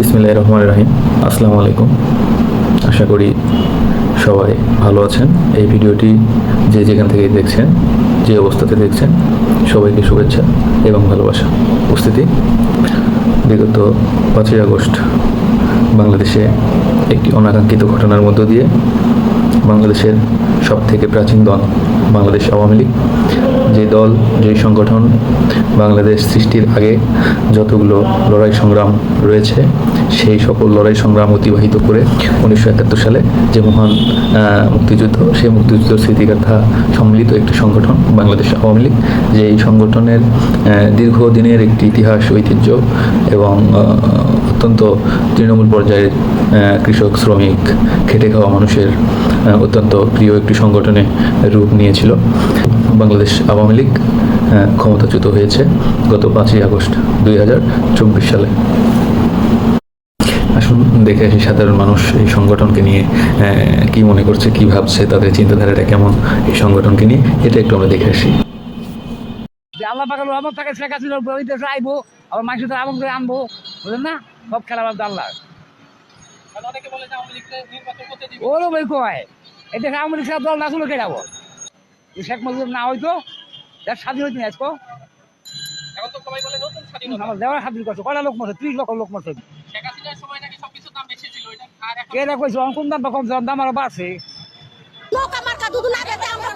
বিসমিল্লাহ রহমান রাহিম। আসসালামু আলাইকুম। আশা করি সবাই ভালো আছেন। এই ভিডিওটি যে যেখান থেকে দেখছেন, যে অবস্থাতে দেখছেন, সবাইকে শুভেচ্ছা এবং ভালোবাসা। উপস্থিতি, বিগত পাঁচই আগস্ট বাংলাদেশে একটি অনাকাঙ্ক্ষিত ঘটনার মধ্য দিয়ে বাংলাদেশের সব থেকে প্রাচীন দল বাংলাদেশ আওয়ামী লীগ। যে দল, যে সংগঠন বাংলাদেশ সৃষ্টির আগে যতগুলো লড়াই সংগ্রাম রয়েছে, সেই সকল লড়াই সংগ্রাম অতিবাহিত করে উনিশশো একাত্তর সালে যে মহান মুক্তিযুদ্ধ, সেই মুক্তিযুদ্ধ স্মৃতিগাথা সম্মিলিত একটি সংগঠন বাংলাদেশ আওয়ামী লীগ যে এই সংগঠনের দীর্ঘদিনের একটি ইতিহাস, ঐতিহ্য এবং অত্যন্ত তৃণমূল পর্যায়ের কৃষক, শ্রমিক, খেটে খাওয়া মানুষের অত্যন্ত প্রিয় একটি সংগঠনে রূপ নিয়েছিল। বাংলাদেশ আওয়ামী লীগ ক্ষমতাচ্যুত হয়েছে গত পাঁচই আগস্ট দুই হাজার চব্বিশ সালে। আসুন দেখে আসি সাধারণ মানুষ এই সংগঠনকে নিয়ে আহ, কি মনে করছে কি ভাবছে তাদের চিন্তাধারাটা কেমন এই সংগঠনকে নিয়ে এটা একটু আমরা দেখে আসি। যে আল্লাহ পাকাল রহমত থাকে শেখ হাসিনা দেশে আইবো আবার মানুষের তো আমন করে আনব বুঝলেন না? সব খেলা বাদ আল্লাহ। ওরও বই কয় এই দেশে আওয়ামী লীগ সাহেব দল না যাব? এই শেখ মুজিব না হইতো যার স্বাধীন হইতো না আজকে। আমার দেওয়ার স্বাধীন করছে কয়টা লোক মরছে? ত্রিশ লক্ষ লোক মরছে। কে দেখো কোন দাম কম দাম আরও বাড়ছে। না দিতে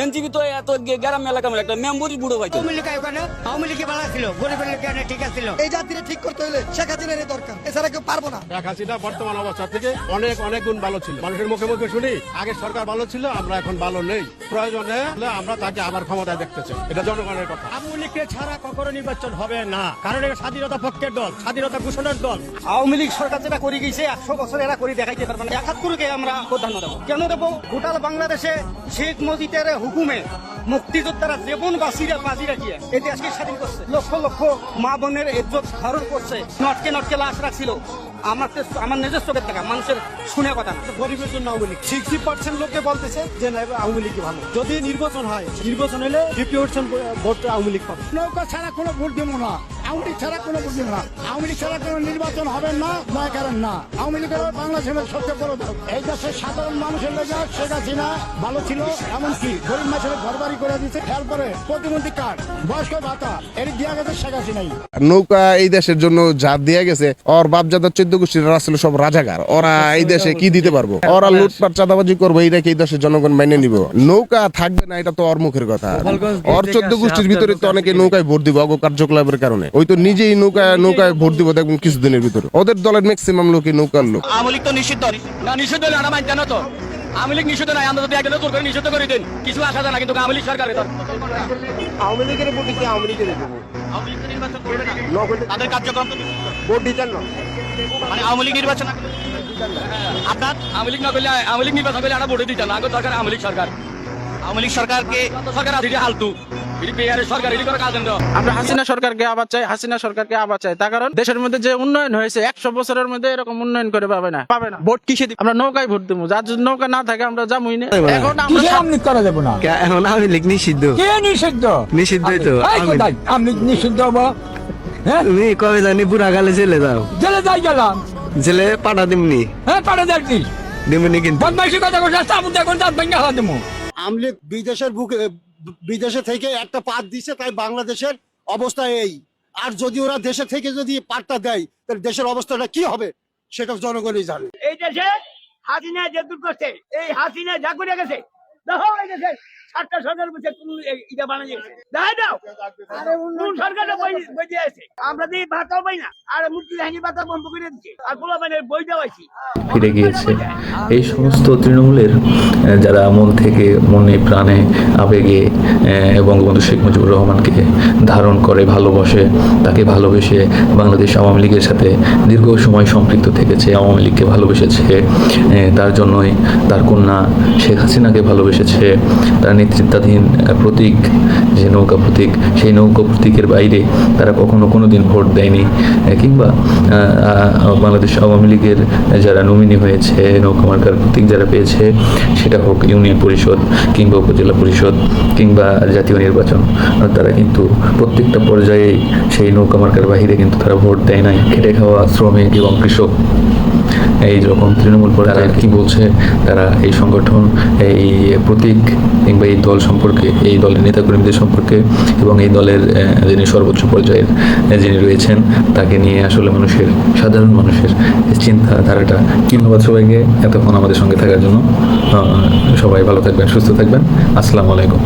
এনজিবি তো এত গ্রাম এলাকা মানে একটা মেম্বরই বুড়ো ভাই তো। এই জাতিরে ঠিক করতে হলে শেখ হাসিনার দরকার এছাড়া কেউ পারব না। শেখ হাসিনা বর্তমান অবস্থা থেকে অনেক অনেক গুণ ভালো ছিল। মানুষের মুখে মুখে শুনি আগে সরকার ভালো ছিল আমরা এখন ভালো নেই। প্রয়োজনে আমরা তাকে আবার ক্ষমতায় দেখতে চাই। এটা জনগণের কথা। আওয়ামী লীগকে ছাড়া কখনো নির্বাচন হবে না। কারণ এটা স্বাধীনতা পক্ষের দল স্বাধীনতা ঘোষণার দল। আওয়ামী লীগ সরকার যেটা করে গেছে একশো বছর এরা করে দেখাইতে পারবে না। একাত্তরকে আমরা প্রাধান্য দেবো। কেন দেবো? গোটাল বাংলাদেশে শেখ মুজিবের হুকুমে মুক্তিযোদ্ধারা জীবন বাঁচিয়ে বাজি রাখিয়ে এই দেশকে স্বাধীন করছে। লক্ষ লক্ষ মা বোনের ইজ্জত হরণ করছে। নটকে নটকে লাশ রাখছিল। আমার আমার নিজস্ব টাকা মানুষের শুনে কথা। গরিবের জন্য আওয়ামী লীগ। সিক্সটি পার্সেন্ট লোকে বলতেছে যে না আওয়ামী লীগ ভালো। যদি নির্বাচন হয় নির্বাচন হলে fifty percent vote Awami League পাবে। নৌকা ছাড়া কোনো ভোট দেবো না। আওয়ামী লীগ ছাড়া কোনো না। আওয়ামী লীগ ছাড়া কোনো নির্বাচন হবে না নয় কারণ না। আওয়ামী লীগের বাংলাদেশের সবচেয়ে বড় দল এই দেশের সাধারণ মানুষের লেগে শেখ হাসিনা ভালো ছিল এমনকি গরিব মানুষের ঘর বাড়ি করে দিচ্ছে কার্ড বয়স্ক ভাতা। এর দিয়া গেছে শেখ হাসিনাই। নৌকা এই দেশের জন্য যা দিয়ে গেছে। ওর বাপজাদার চোদ্দ গোষ্ঠীর ছিল সব রাজাকার। ওরা এই দেশে কি দিতে পারব? ওরা লুটপাট চাঁদাবাজি করব এইটাকে এই দেশের জনগণ মেনে নিব। নৌকা থাকবে না এটা তো ওর মুখের কথা। ওর চোদ্দ গোষ্ঠীর ভিতরে তো অনেকে নৌকায় ভোট দিব অগ কার্যকলাপের কারণে ওই তো নিজেই নৌকায় নৌকায় ভোট দিব দেখবেন কিছুদিনের ভিতরে। ওদের দলের ম্যাক্সিমাম লোকই নৌকার লোক। আওয়ামী লীগ তো নিষিদ্ধ। না নিষিদ্ধ হলে আমরা মানতে না তো। আওয়ামী লীগ নিষিদ্ধ নাই আমরা যদি একদম জোর করে নিষিদ্ধ করে দিন কিছু আসা যায় না কিন্তু আওয়ামী লীগ সরকারের। আওয়ামী লীগের ভোট দিতে আওয়ামী লীগের আওয়ামী লীগ নির্বাচন করবে না। তাদের কার্যক্রম তো ভোট দিতেন না। মানে আওয়ামী লীগ নির্বাচন করলে- আপনার আওয়ামী লীগ না করলে আওয়ামী লীগ নির্বাচন করলে আমরা ভোটে দিতাম না আগে দরকার আওয়ামী লীগ সরকার। আওয়ামী লীগ সরকারকে সরকার হালতু আমরা হাসিনা সরকারকে আবার চাই হাসিনা সরকারকে আবার চাই। তার কারণ দেশের মধ্যে যে উন্নয়ন হয়েছে একশো বছরের মধ্যে এরকম উন্নয়ন করে পাবে না। পাবে না। ভোট কিসে আমরা নৌকায় ভোট দেবো। যার যদি নৌকা না থাকে আমরা যাবই না। এখন আমরা করা যাব না? এখন আওয়ামী লীগ নিষিদ্ধ। কে নিষিদ্ধ? নিষিদ্ধই তো এই আমি নিষিদ্ধ হব? হ্যাঁ? তুমি কবে জানি বুড়া গালে জেলে যাও। জেলে যাই গেলাম। জেলে পাঠা দিমনি। হ্যাঁ পারে যাচ্ছি দিমনি কিন্তু। বদমাইশি কথা কথা সাবুন দেখুন তার ভেঙে হালা দেবো আওয়ামী লীগ বিদেশের বুকে, বিদেশে থেকে একটা পাত দিছে, তাই বাংলাদেশের অবস্থা এই। আর যদি ওরা দেশে থেকে যদি পাঠটা দেয়, তাহলে দেশের অবস্থাটা কি হবে, সেটা জনগণই জানে। এই দেশে হাসিনা যে করছে, এই হাসিনা যা করে গেছে, দেখো দেশে সাতটা সরকার বসে কোন ইটা বানিয়ে গেছে। দেখাই দাও কোন সরকারটা বই দিয়ে আছে আমরা দিয়ে ভাতাও পাই না। আর মুক্তি বাহিনী ভাতা বন্ধ করে দিচ্ছে আর গোলা বাহিনীর বই দেওয়াইছি। ফিরে গিয়েছে। এই সমস্ত তৃণমূলের যারা মন থেকে মনে প্রাণে আবেগে বঙ্গবন্ধু শেখ মুজিবুর রহমানকে ধারণ করে ভালোবাসে তাকে ভালোবেসে বাংলাদেশ আওয়ামী লীগের সাথে দীর্ঘ সময় সম্পৃক্ত থেকেছে আওয়ামী লীগকে ভালোবেসেছে আহ, তার জন্যই তার কন্যা শেখ হাসিনাকে ভালোবেসেছে তার নেতৃত্বাধীন প্রতীক, যে নৌকা প্রতীক, সেই নৌকা প্রতীকের বাইরে তারা কখনো কোনো দিন ভোট দেয়নি। কিংবা বাংলাদেশ আওয়ামী লীগের যারা নমিনি হয়েছে, নৌকা মার্কার প্রতীক যারা পেয়েছে, সেটা হোক ইউনিয়ন পরিষদ কিংবা উপজেলা পরিষদ কিংবা জাতীয় নির্বাচন তারা কিন্তু প্রত্যেকটা পর্যায়েই সেই নৌকা মার্কার বাহিরে কিন্তু তারা ভোট দেয় নাই। খেটে খাওয়া শ্রমিক এবং কৃষক। এই যখন তৃণমূল পর্যায়ে কি বলছে? তারা এই সংগঠন, এই প্রতীক কিংবা এই দল সম্পর্কে, এই দলের নেতাকর্মীদের সম্পর্কে এবং এই দলের যিনি সর্বোচ্চ পর্যায়ের যিনি রয়েছেন, তাকে নিয়ে আসলে মানুষের, সাধারণ মানুষের চিন্তাধারাটা কি ধন্যবাদ সবাইকে এতক্ষণ আমাদের সঙ্গে থাকার জন্য সবাই ভালো থাকবেন, সুস্থ থাকবেন। আসসালামু আলাইকুম।